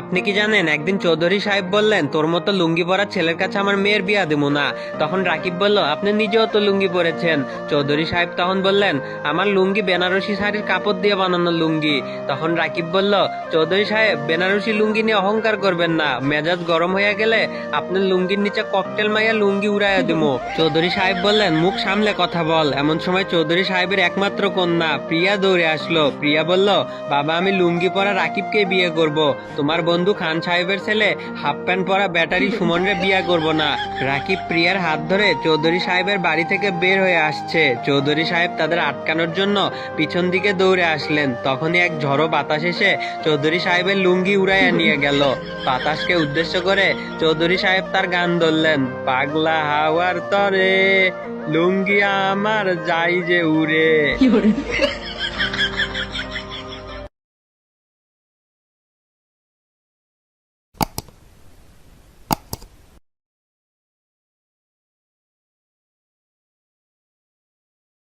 আপনি কি জানেন, একদিন চৌধুরী সাহেব বললেন, তোর মতো লুঙ্গি পরা ছেলের কাছে আমার মেয়ের বিয়া দেবো না। তখন রাকিব বলল, আপনি নিজেও তো লুঙ্গি পরেছেন। চৌধুরী সাহেব তখন বললেন, আমার লুঙ্গি বেনারসি শাড়ির কাপড় দিয়ে বানানো লুঙ্গি। তখন রাকিব বলল, চৌধুরী সাহেব, বেনারসি লুঙ্গি নিয়ে অহংকার করবেন না। মেজাজ গরম হয়ে গেলে আপনার লুঙ্গির নিচে ককটেল মাইয়া লুঙ্গি উড়াইয়া দিমো চৌধুরী সাহেব বললেন, মুখ সামলে কথা বল। এমন সময় চৌধুরী সাহেবের একমাত্র কন্যা প্রিয়া দৌড়ে আসলো। প্রিয়া বলল, বাবা, আমি লুঙ্গি পরা রাকিবকে বিয়ে করব। তোমার বন্ধু খান সাহেবের ছেলে, হাফ প্যান্ট পরা ব্যাটারি সুমনরে বিয়ে করব না। রাকিব প্রিয়ার হাত ধরে চৌধুরী সাহেবের বাড়ি থেকে বের হয়ে আসছে। চৌধুরী সাহেব তাদের আটকানোর জন্য পিছন দিকে দৌড়ে আসলেন। তখনই এক ঝড়ো বাতাস এসে চৌধুরী সাহেবের লুঙ্গি উড়াইয়া নিয়ে গেল। বাতাসকে উদ্দেশ্য করে চৌধুরী সাহেব তার গান ধরলেন, পাগলা হাওয়ার তরে, লুঙ্গি আমার যাই যে উড়ে।